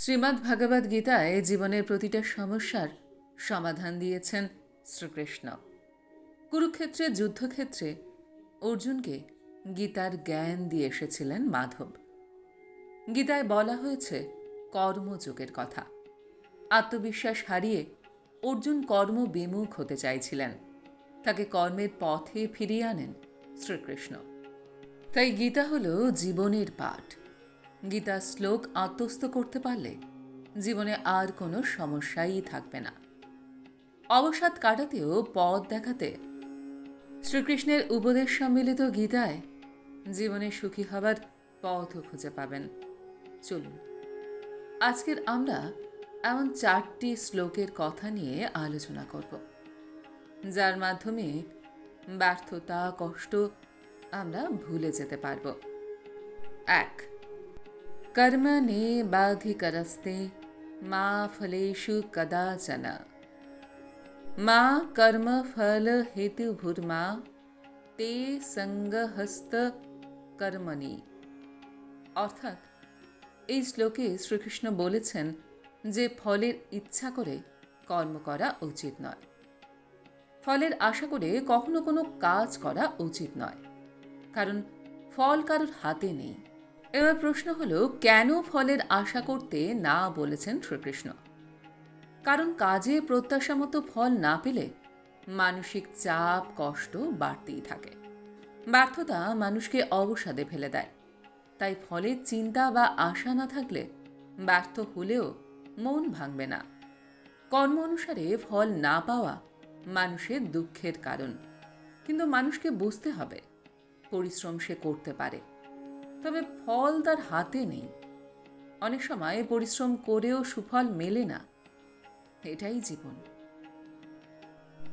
শ্রীমদ্ ভাগবত গীতায় জীবনের প্রতিটা সমস্যার সমাধান দিয়েছেন শ্রীকৃষ্ণ। কুরুক্ষেত্রের যুদ্ধক্ষেত্রে অর্জুনকে গীতার জ্ঞান দিয়ে এসেছিলেন মাধব। গীতায় বলা হয়েছে, কর্মযোগের কথা। আত্মবিশ্বাস হারিয়ে অর্জুন কর্ম বিমুখ হতে চাইছিলেন। তাকে কর্মের পথে ফিরিয়ে আনেন শ্রীকৃষ্ণ। তাই গীতা হল জীবনের পাঠ। গীতা শ্লোক আত্মস্থ করতে পারলে জীবনে আর কোনো সমস্যাই থাকবে না। অবসাদ কাটাতেও পথ দেখাতে শ্রীকৃষ্ণের উপদেশ সম্মিলিত গীতায় জীবনে সুখী হবার পথও খুঁজে পাবেন। চলুন, আজকের আমরা এমন চারটি শ্লোকের কথা নিয়ে আলোচনা করব, যার মাধ্যমে ব্যর্থতা, কষ্ট আমরা ভুলে যেতে পারব। এক নে বাধিকরস্তে মা ফলেষু কদাচন মা কর্ম ফল হেতু ভূর্মা তে সঙ্গহস্ত কর্মণি অর্থাৎ, এই শ্লোকে শ্রীকৃষ্ণ বলেছেন যে ফলের ইচ্ছা করে কর্ম করা উচিত নয়। ফলের আশা করে কখনো কোনো কাজ করা উচিত নয়। কারণ ফল কারোর হাতে নেই। এবার প্রশ্ন হলো, কেন ফলের আশা করতে না বলেছেন শ্রীকৃষ্ণ? কারণ কাজে প্রত্যাশা মতো ফল না পেলে মানসিক চাপ, কষ্ট বাড়তেই থাকে। ব্যর্থতা মানুষকে অবসাদে ফেলে দেয়। তাই ফলের চিন্তা বা আশা না থাকলে ব্যর্থ হলেও মন ভাঙবে না। কর্ম অনুসারে ফল না পাওয়া মানুষের দুঃখের কারণ। কিন্তু মানুষকে বুঝতে হবে, পরিশ্রম সে করতে পারে। তবে ফল তার হাতে নেই। অনেক সময় পরিশ্রম করেও সুফল মেলে না। এটাই জীবন।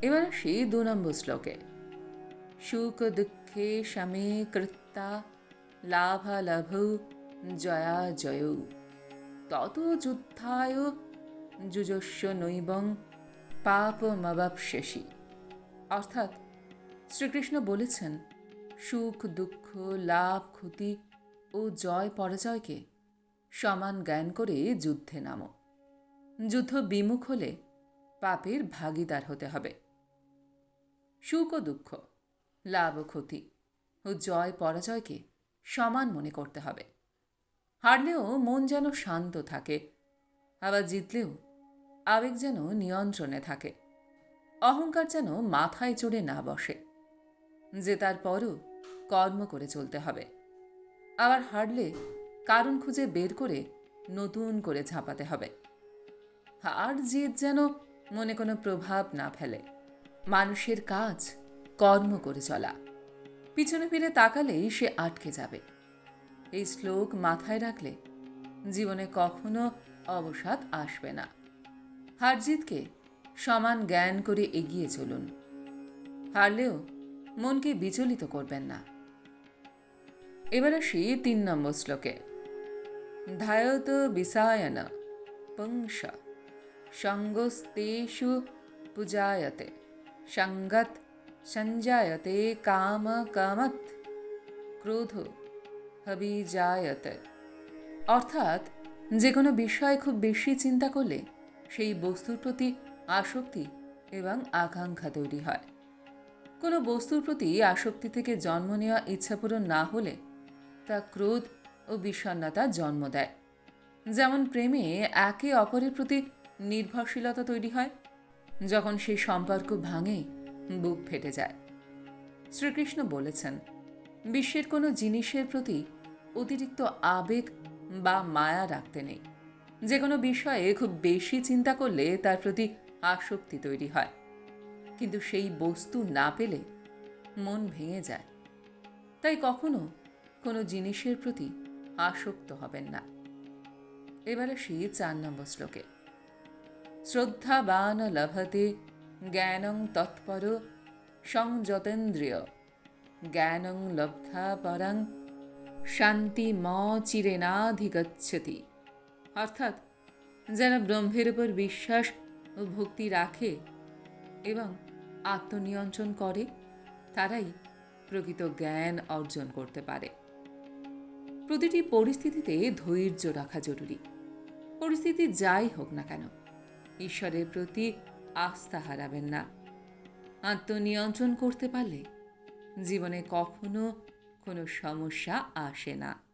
এবার আসি দু নম্বর শ্লোকে। সুখ দুঃখে স্বামী কৃত্তা লাভালাভ জয়া জয়। তত যুদ্ধায় যুজস্ব নৈবং পাপমবাপশেষী অর্থাৎ শ্রীকৃষ্ণ বলেছেন, সুখ দুঃখ লাভ ক্ষতি ও জয় পরাজয়কে সমান জ্ঞান করে যুদ্ধে নামো। যুদ্ধ বিমুখ হলে পাপের ভাগিদার হতে হবে। সুখ ও দুঃখ, লাভ ও ক্ষতি ও জয় পরাজয়কে সমান মনে করতে হবে। হারলেও মন যেন শান্ত থাকে, আবার জিতলেও আবেগ যেন নিয়ন্ত্রণে থাকে। অহংকার যেন মাথায় চড়ে না বসে, জেতার পরও কর্ম করে চলতে হবে। আবার হারলে কারণ খুঁজে বের করে নতুন করে ঝাঁপাতে হবে। হার জিত যেন মনে কোনো প্রভাব না ফেলে। মানুষের কাজ কর্ম করে চলা। পিছনে ফিরে তাকালেই সে আটকে যাবে। এই শ্লোক মাথায় রাখলে জীবনে কখনো অবসাদ আসবে না। হারজিতকে সমান জ্ঞান করে এগিয়ে চলুন। হারলেও মনকে বিচলিত করবেন না। এবার আসি তিন নম্বর শ্লোকে। ধায়ত বিসায়ন পুংস সঙ্গস্তেষু পূজায়তে সঙ্গত সঞ্জায়তে কাম কামত ক্রোধ হবিজায়ত। অর্থাৎ যে কোনো বিষয়ে খুব বেশি চিন্তা করলে সেই বস্তুর প্রতি আসক্তি এবং আকাঙ্ক্ষা তৈরি হয়। কোনো বস্তুর প্রতি আসক্তি থেকে জন্ম নেওয়া ইচ্ছা পূরণ না হলে তা ক্রোধ ও বিষণ্ণতা জন্ম দেয়। যেমন প্রেমে একে অপরের প্রতি নির্ভরশীলতা তৈরি হয়, যখন সেই সম্পর্ক ভাঙে, বুক ফেটে যায়। শ্রীকৃষ্ণ বলেছেন, বিশ্বের কোনো জিনিসের প্রতি অতিরিক্ত আবেগ বা মায়া রাখতে নেই। যে কোনো বিষয়ে খুব বেশি চিন্তা করলে তার প্রতি আসক্তি তৈরি হয়। কিন্তু সেই বস্তু না পেলে মন ভেঙে যায়। তাই কখনো কোনো জিনিসের প্রতি আসক্ত হবেন না। এবারে সেই চার নম্বর শ্লোকে। শ্রদ্ধাবান লভতে জ্ঞানং তৎপর সংযতেন্দ্রিয়। জ্ঞানং লব্ধা পরং শান্তি ম চিরেনাধিগচ্ছতি। অর্থাৎ যারা ব্রহ্মের উপর বিশ্বাস ও ভক্তি রাখে এবং আত্মনিয়ন্ত্রণ করে, তারাই প্রকৃত জ্ঞান অর্জন করতে পারে। প্রতিটি পরিস্থিতিতে ধৈর্য রাখা জরুরি। পরিস্থিতি যাই হোক না কেন, ঈশ্বরের প্রতি আস্থা হারাবেন না। আত্মনিয়ন্ত্রণ করতে পারলে জীবনে কখনো কোনো সমস্যা আসে না।